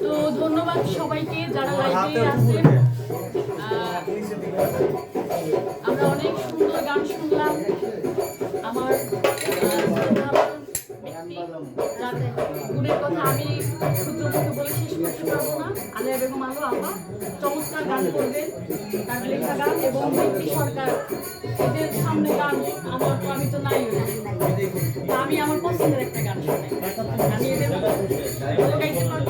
তো ধন্যবাদ সবাইকে যারা লাইভে আছেন। আমরা অনেক সুন্দর গান শুনলাম। আমার গুণের কথা আমি ক্ষুদ্র মুখে বলে শেষ করতে পারব না। আলিয়া বেগম আলো আপা চমৎকার গান করবেন। তার লেখা গান এবং ব্যক্তি সরকার। এদের সামনে গান আমার তো আমি তো নাই। তা আমি আমার পছন্দের একটা গান শুনাই আমি এদের গাইতে পারব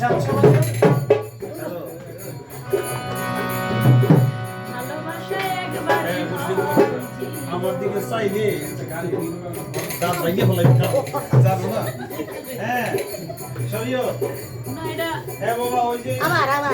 আমার দিকে চাইলে দাঁত ভাঙিয়ে ফেলাই যাব না হ্যাঁ সরিও হ্যাঁ বাবা ওই যে আমার আমার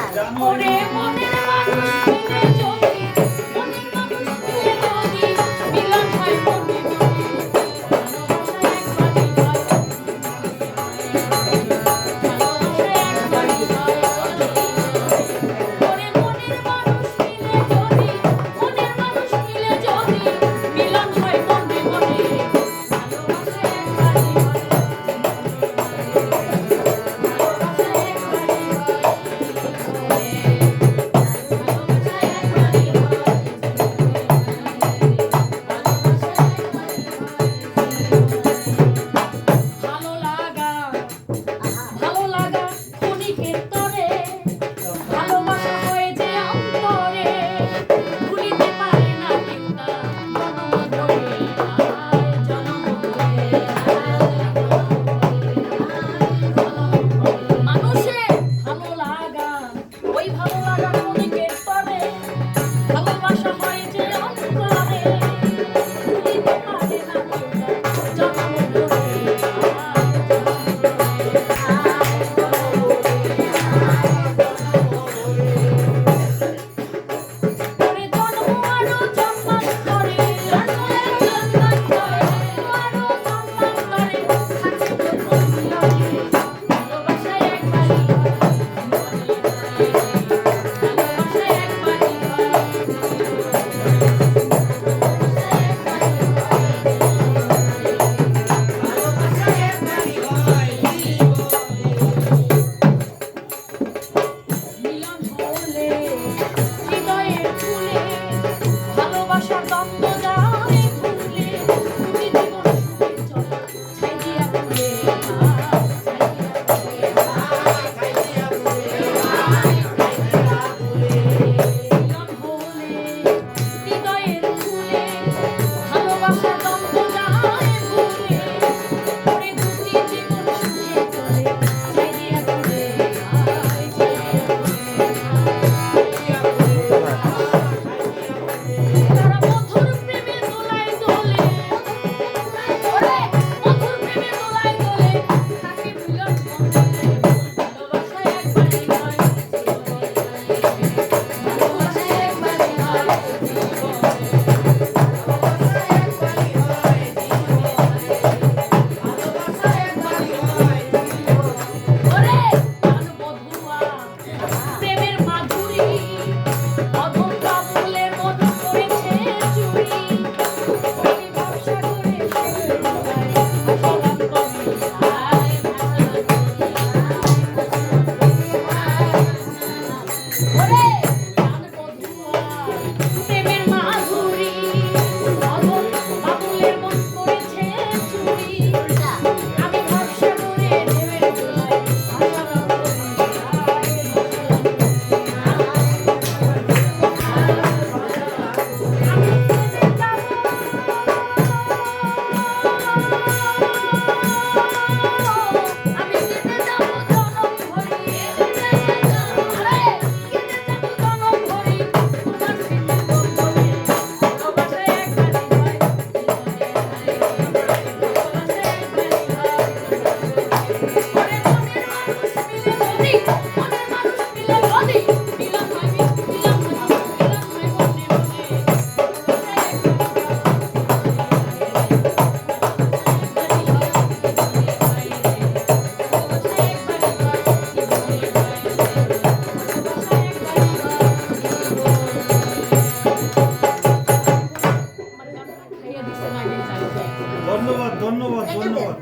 ধন্যবাদ ধন্যবাদ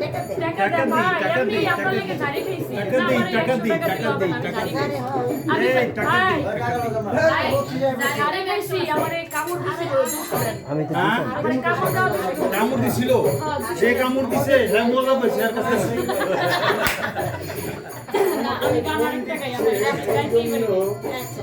টাকা টাকা দিই, টাকা দিই, টাকা দিই। টাকা দিই, টাকা দিই, টাকা টাকা দিই, টাকা দিই। আমি টাকা টাকা আমার কামড়। আমি তো হ্যাঁ কামড়। দিছিল হ্যাঁ, দিছে। সে কামড় দিছে হ্যাঁ মজা পাইছে আর কাছে আমি বানানোর টাকাই, আমি। আচ্ছা